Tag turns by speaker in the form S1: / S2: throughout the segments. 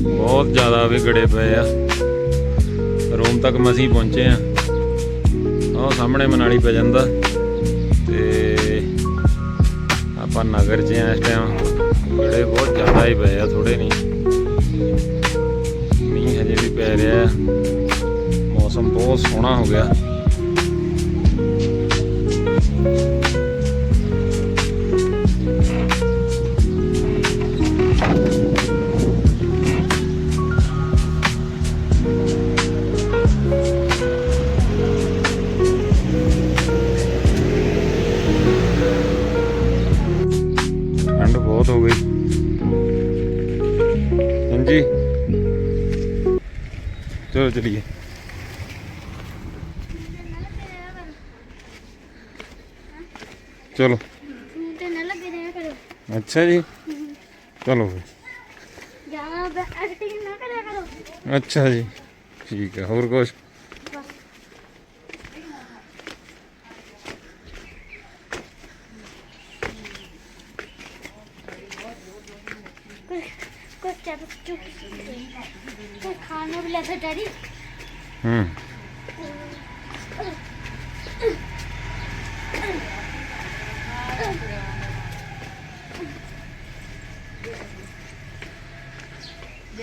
S1: ਬਹੁਤ ਜ਼ਿਆਦਾ ਵੀ ਗੜੇ ਪਏ ਆ। ਰੋਮ ਤੱਕ ਮਸੀਂ ਪਹੁੰਚੇ ਆ। ਉਹ ਸਾਹਮਣੇ ਮਨਾਲੀ ਪੈ ਜਾਂਦਾ। ਤੇ ਆਪਾਂ ਨਗਰ 'ਚ ਆ ਇਸ ਟਾਈਮ ਗੜੇ ਬਹੁਤ ਜ਼ਿਆਦਾ ਹੀ ਪਏ ਆ ਥੋੜੇ ਨਹੀਂ। ਮੀਂਹ ਹਜੇ ਵੀ ਪੈ ਰਿਹਾ। ਮੌਸਮ ਬਹੁਤ ਸੋਹਣਾ ਹੋ ਗਿਆ। ਠੰਡ ਬਹੁਤ ਹੋ ਗਈ। ਹਾਂਜੀ। ਚਲੋ ਚਲੀਏ। ਚਲੋ। ਅੱਛਾ ਜੀ। ਚਲੋ ਫਿਰ।
S2: ਜ਼ਿਆਦਾ ਐਕਟਿੰਗ ਨਾ ਕਰਿਆ ਕਰੋ।
S1: ਅੱਛਾ ਜੀ। ਠੀਕ ਹੈ ਹੋਰ
S2: ਕੁਝ ਕੁਝ ਚਾਹ ਚੁੱਕ ਕੁਝ ਖਾਣਾ ਵੀ ਲੈ ਕੇ ਡੈਡੀ
S1: ਹੂੰ
S3: ਜੈ ਵੀਰ ਲੈ ਗੱਲ ਕਰ ਲਗਾ ਪਹਿਲਾਂ
S2: ਹਾਂ ਸੀ ਦੇ ਕੋ ਜੀ ਚੈਨਲ ਆ ਬਣਾ ਚੈਨਲ ਆ ਬਣਾ ਦਿਆ ਨਾ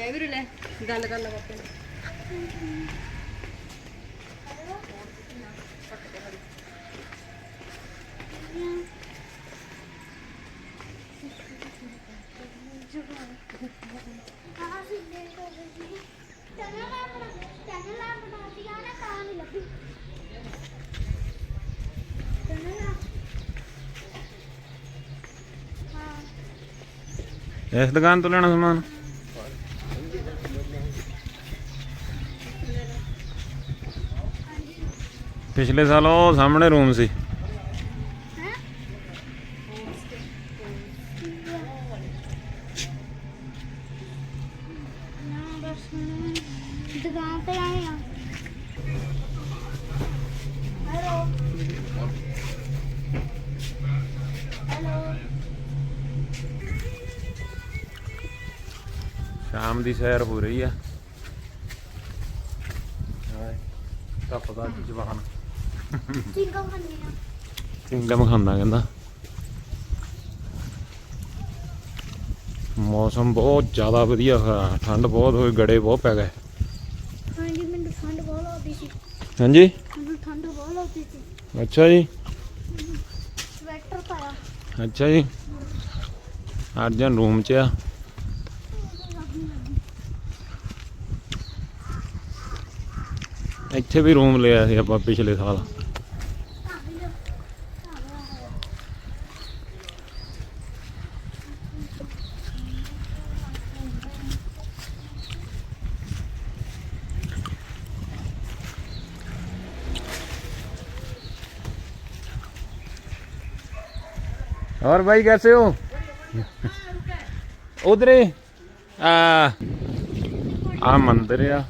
S2: ਤਾਂ ਨਹੀਂ ਲੱਗੀ ਚੈਨਲ ਆ ਹਾਂ
S1: ਇਸ ਦੁਕਾਨ ਤੋਂ ਲੈਣਾ ਸਮਾਨ? ਪਿਛਲੇ ਸਾਲ ਉਹ ਸਾਹਮਣੇ ਰੂਮ ਸੀ।
S2: ਦੁਕਾਨ ਤੇ ਆਏ ਆ ਹੈਲੋ ਹੈਲੋ
S1: ਸ਼ਾਮ ਦੀ ਸੈਰ ਹੋ ਰਹੀ ਆ। ਧੱਪ ਦਾ ਜਵਾਨ।
S2: ਚਿੰਗਮ ਖਾਂਦੇ ਆ
S1: ਚਿੰਗਮ ਖਾਂਦਾ ਕਹਿੰਦਾ ਮੌਸਮ ਬਹੁਤ ਜ਼ਿਆਦਾ ਵਧੀਆ ਹੋਇਆ ਠੰਡ ਬਹੁਤ ਹੋਈ ਗੜੇ ਬਹੁਤ ਪੈ ਗਏ
S2: ਹਾਂਜੀ ਮੈਨੂੰ ਠੰਡ ਬਹੁਤ ਲੱਗਦੀ ਸੀ
S1: ਹਾਂਜੀ
S2: ਮੈਨੂੰ ਠੰਡ ਬਹੁਤ ਲੱਗਦੀ ਸੀ
S1: ਅੱਛਾ ਜੀ
S2: ਸਵੈਟਰ ਪਾਇਆ
S1: ਅੱਛਾ ਜੀ ਅਰਜਨ ਰੂਮ 'ਚ ਆ ਇੱਥੇ ਵੀ ਰੂਮ ਲਿਆ ਸੀ ਆਪਾਂ ਪਿਛਲੇ ਸਾਲ और भाई कैसे हो ਉਧਰ ਆ ਆ ਮੰਦਿਰ ਆ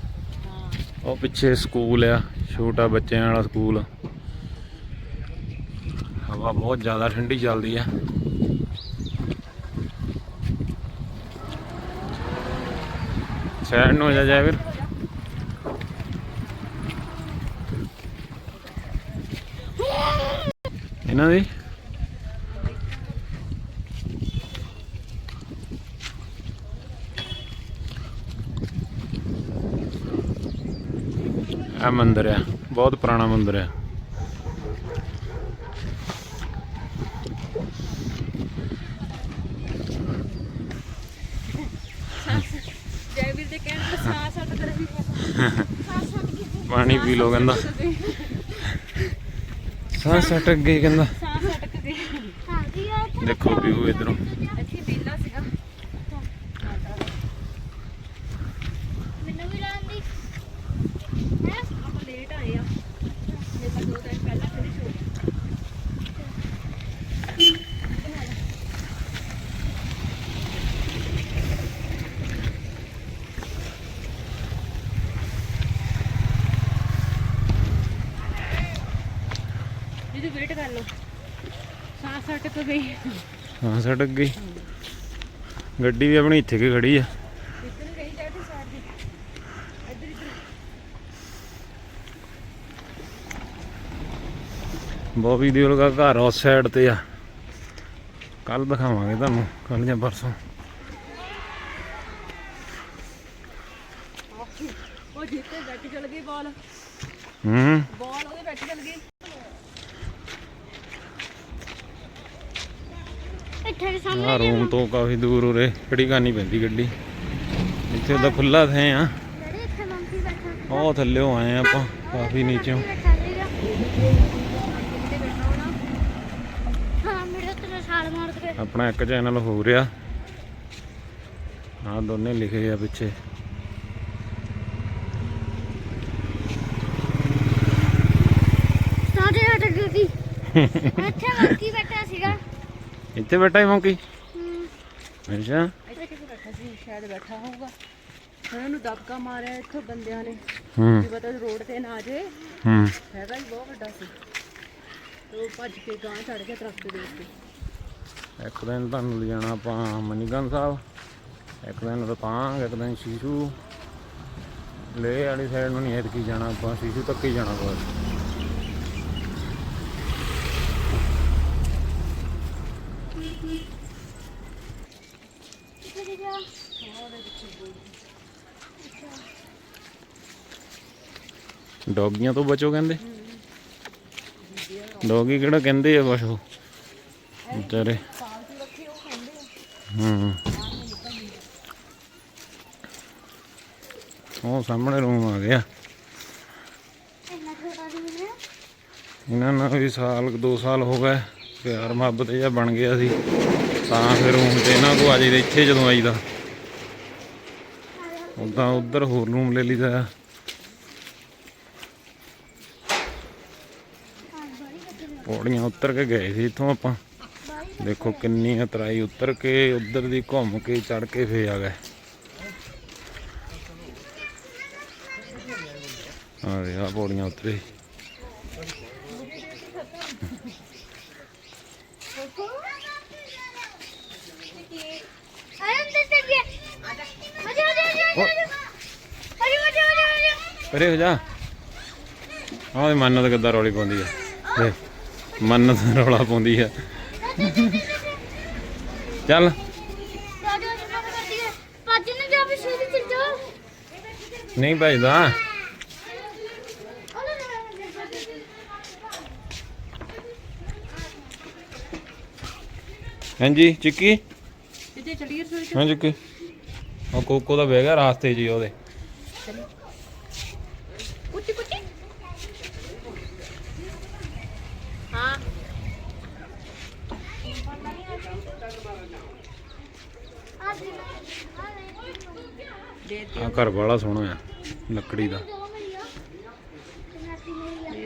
S1: ਉਹ ਪਿੱਛੇ ਸਕੂਲ ਆ ਛੋਟਾ ਬੱਚਿਆਂ ਵਾਲਾ ਸਕੂਲ ਹਵਾ ਬਹੁਤ ਜ਼ਿਆਦਾ ਠੰਡੀ ਚੱਲਦੀ ਆ ਸਾਈਡ ਨੂੰ ਹੋ ਜਾ ਜਾ ਫਿਰ ਇਹਨਾਂ ਦੀ ਇਹ ਮੰਦਿਰ ਆ, ਬਹੁਤ ਪੁਰਾਣਾ ਮੰਦਿਰ ਆ।
S3: ਹੈ
S1: ਪਾਣੀ ਪੀ ਲੋ ਕਹਿੰਦਾ। ਸਾਹ ਸਟਕ ਗਈ ਕਹਿੰਦਾ।
S3: ਸਾਹ ਸੱਟ ਕੇ
S1: ਦੇਖੋ ਵਿਊ ਇਧਰੋਂ
S3: ਇੱਥੇ ਬੀਲਾ ਸੀਗਾ
S2: ਮੈਨੂੰ ਵੀ ਲਾਉਂਦੀ ਹੈ
S3: ਆਪਾਂ ਲੇਟ ਆਏ ਆ ਮੇਰੇ ਤਾਂ ਦੋ ਦਿਨ ਪਹਿਲਾਂ ਫਿਨਿਸ਼ ਹੋ ਗਿਆ ਜੀ ਵੇਟ ਕਰ ਲਓ। ਸਾਹ ਸੱਟ ਗਈ।
S1: ਹਾਂ ਗਈ ਗੱਡੀ ਵੀ ਆਪਣੀ ਇੱਥੇ ਕਿ ਖੜੀ ਆ।
S3: ਇੱਧਰ ਗਈ ਸਾਈਡ ਦੀ। ਇੱਧਰ ਇੱਧਰ।
S1: ਬੋਬੀ ਦਿਓਲ ਦਾ ਘਰ ਉਸ ਸਾਈਡ ਤੇ ਆ। ਕੱਲ ਦਿਖਾਵਾਂਗੇ ਤੁਹਾਨੂੰ ਕੱਲ ਜਾਂ ਪਰਸੋਂ।
S3: ਉਹ ਜਿੱਤੇ ਬੈਠ ਚਲ ਗਈ ਬਾਲ
S1: ਹੂੰ।
S3: ਬਾਲ ਉਹਦੇ ਬੈਠ ਚਲ ਗਈ।
S2: ਇੱਥੇ ਦੇ
S1: ਆ
S2: ਸਾਹਮਣੇ
S1: ਰੂਮ ਤੋਂ ਕਾਫੀ ਦੂਰ ਉਰੇ ਖੜੀ ਕਰਨੀ ਪੈਂਦੀ ਗੱਡੀ? ਇੱਥੇ ਤਾਂ ਖੁੱਲਾ ਥੇ ਆ। ਉਹ ਥੱਲੇੋਂ ਆਏ ਆਪਾਂ ਕਾਫੀ ਨੀਚੋਂ। ਆਪਣਾ ਇੱਕ ਚੈਨਲ ਹੋ ਰਿਹਾ ਆ ਦੋਨੇ ਲਿਖੇ ਆ ਪਿੱਛੇ।
S2: ਸਾਰੇ ਹਟ ਗਏ ਸੀ ਇੱਥੇ ਮੰਕੀ ਬੈਠਾ ਸੀਗਾ।
S1: ਇੱਥੇ ਬੈਠਾ ਹੀ ਮੌਂਕੀ ਅੱਛਾ।
S3: ਇੱਥੇ ਬੈਠਾ ਸੀ ਸ਼ਾਇਦ ਬੈਠਾ ਹੋਊਗਾ। ਉਹਨਾਂ ਨੂੰ ਦਬਕਾ ਮਾਰਿਆ ਇੱਥੋਂ ਬੰਦਿਆਂ ਨੇ।
S1: ਹੂੰ।
S3: ਕੀ ਪਤਾ ਰੋਡ ਤੇ ਨਾ ਆ ਜੇ
S1: ਹੂੰ।
S3: ਹੈਗਾ ਹੀ ਬਹੁਤ ਵੱਡਾ ਸੀ। ਤੇ ਉਹ ਭੱਜ ਕੇ ਗਾਂ ਚੜ ਗਿਆ ਦਰਖਤ ਦੇ ਉੱਤੇ।
S1: ਇੱਕ ਦਿਨ ਤੁਹਾਨੂੰ ਲਿਜਾਣਾ ਆਪਾਂ ਮਨੀਗਨ ਸਾਹਿਬ। ਇੱਕ ਦਿਨ ਰਤਾਂਗ ਇੱਕ ਦਿਨ ਸ਼ੀਸ਼ੂ। ਲੈ ਵਾਲੀ ਸਾਈਡ ਨੂੰ ਨਹੀਂ ਐਤਕੀ ਜਾਣਾ ਆਪਾਂ ਸ਼ੀਸ਼ੂ ਤੱਕ ਹੀ ਜਾਣਾ ਬਸ
S2: ਕਿੱਥੇ ਸੀਗਾ
S1: ਡੌਗੀਆਂ ਤੋਂ ਬਚੋ ਕਹਿੰਦੇ। ਡੌਗੀ ਕਿਹੜਾ ਕਹਿੰਦੇ ਆ ਕੁਛ ਉਹ। ਵਿਚਾਰੇ। ਹੂੰ। ਉਹ ਸਾਹਮਣੇ ਰੂਮ ਆ ਗਿਆ। ਇਹਨਾਂ ਨਾਲ ਵੀ ਸਾਲ ਕੁ ਦੋ ਸਾਲ ਹੋ ਗਏ। ਪਿਆਰ ਮੁਹੱਬਤ ਜਿਹਾ ਬਣ ਗਿਆ ਸੀ। ਤਾਂ ਫਿਰ ਰੂਮ ਤੇ ਇਹਨਾਂ ਕੋ ਆ ਜਾਈਦਾ ਇੱਥੇ ਜਦੋਂ ਆਈਦਾ। ਉਦਾਂ ਉਧਰ ਹੋਰ ਰੂਮ ਲੈ ਲਈਦਾ ਆ।
S2: ਹਾਂ ਬੜੀ ਵੱਡੀ
S1: ਪੌੜੀਆਂ ਉੱਤਰ ਕੇ ਗਏ ਸੀ ਇੱਥੋਂ ਆਪਾਂ। ਦੇਖੋ ਕਿੰਨੀ ਉਤਰਾਈ ਉਤਰ ਕੇ ਉਧਰ ਦੀ ਘੁੰਮ ਕੇ ਚੜ ਕੇ ਫੇ ਆ ਗਏ। ਆ ਦੇ ਆ ਪੌੜੀਆਂ ਉਤਰੇ ਪਰੇ ਹੋ ਜਾ। ਆਹ ਮੰਨਤ ਕਿੱਦਾਂ ਰੌਲੀ ਪਾਉਂਦੀ ਆ। ਦੇ ਮੰਨਤ ਰੌਲਾ ਪਾਉਂਦੀ ਆ। ਚੱਲ। ਨਹੀਂ ਭਜਦਾ। ਹਾਂਜੀ ਚਿੱਕੀ?
S3: ਕਿੱਥੇ ਚਲੀਏ ਚ
S1: ਹਾਂ ਚਿੱਕੀ। ਉਹ ਕੋਕੋ ਦਾ ਬੈਗ ਆ ਰਾਸਤੇ 'ਚ ਹੀ ਉਹਦੇ। ਆ ਘਰ ਵਾਲਾ ਸੋਹਣਾ ਆ ਲੱਕੜੀ ਦਾ।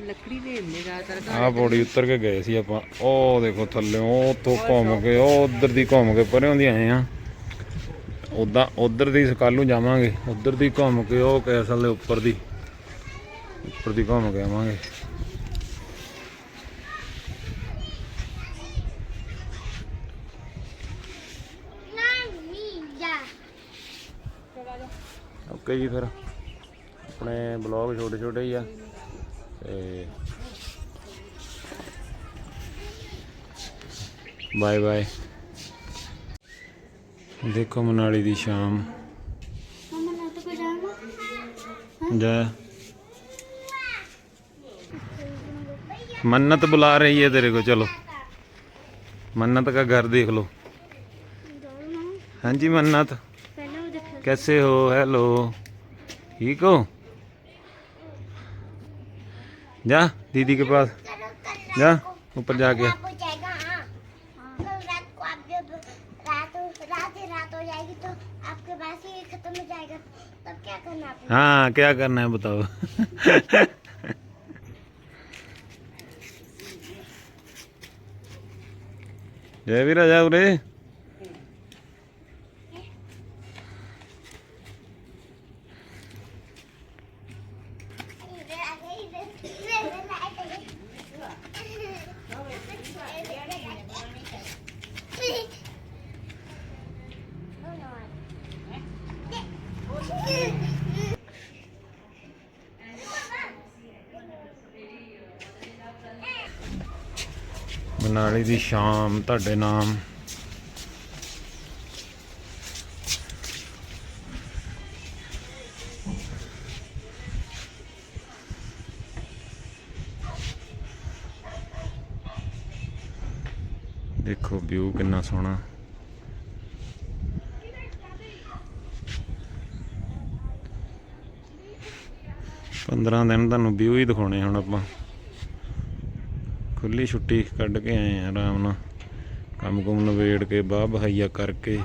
S3: ਲੱਕੜੀ ਦੇ ਜ਼ਿਆਦਾਤਰ
S1: ਆਹ ਪੌੜੀ ਉੱਤਰ ਕੇ ਗਏ ਸੀ ਆਪਾਂ। ਉਹ ਦੇਖੋ ਥੱਲੇ ਉਹ ਉੱਥੋਂ ਘੁੰਮ ਕੇ ਉਹ ਉਧਰ ਦੀ ਘੁੰਮ ਕੇ ਪਰਿਓਂ ਦੀ ਆਏ ਆ। ਉਦਾਂ ਉਧਰ ਦੀ ਕੱਲ ਨੂੰ ਜਾਵਾਂਗੇ। ਉਧਰ ਦੀ ਘੁੰਮ ਕੇ ਉਹ ਕੈਸਲ ਦੇ ਉੱਪਰ ਦੀ ਉੱਪਰ ਦੀ ਘੁੰਮ ਕੇ ਆਵਾਂਗੇ। ਓਕੇ ਜੀ ਫਿਰ। ਆਪਣੇ ਬਲੌਗ ਛੋਟੇ ਛੋਟੇ ਹੀ ਆ। ਤੇ ਬਾਏ ਬਾਏ। ਦੇਖੋ ਮਨਾਲੀ ਦੀ ਸ਼ਾਮ। ਮੰਨਤ ਬੁਲਾ ਰਹੀ ਹੈ ਤੇਰੇ ਕੋ ਚਲੋ। ਮੰਨਤ ਦਾ ਘਰ ਦੇਖ ਲਓ। ਹਾਂਜੀ ਮੰਨਤ। कैसे हो? हेलो ठीक हो? जा, दीदी के पास। जा, ऊपर
S2: जा के हाँ क्या करना
S1: है बताओ। जय भी राजा उरे। ਮਨਾਲੀ ਦੀ ਸ਼ਾਮ ਤੁਹਾਡੇ ਨਾਮ? ਦੇਖੋ ਵਿਊ ਕਿੰਨਾ ਸੋਹਣਾ। ਪੰਦਰਾਂ ਦਿਨ ਤੁਹਾਨੂੰ ਵਿਊ ਹੀ ਦਿਖਾਉਣੇ ਹੁਣ ਆਪਾਂ। ਖੁੱਲੀ ਛੁੱਟੀ ਕੱਢ ਕੇ ਆਏ ਆ ਆਰਾਮ ਨਾਲ। ਕੰਮ ਕੁਮ ਨਵੇੜ ਕੇ ਬਾਹ ਬਹਾਈਆ ਕਰਕੇ।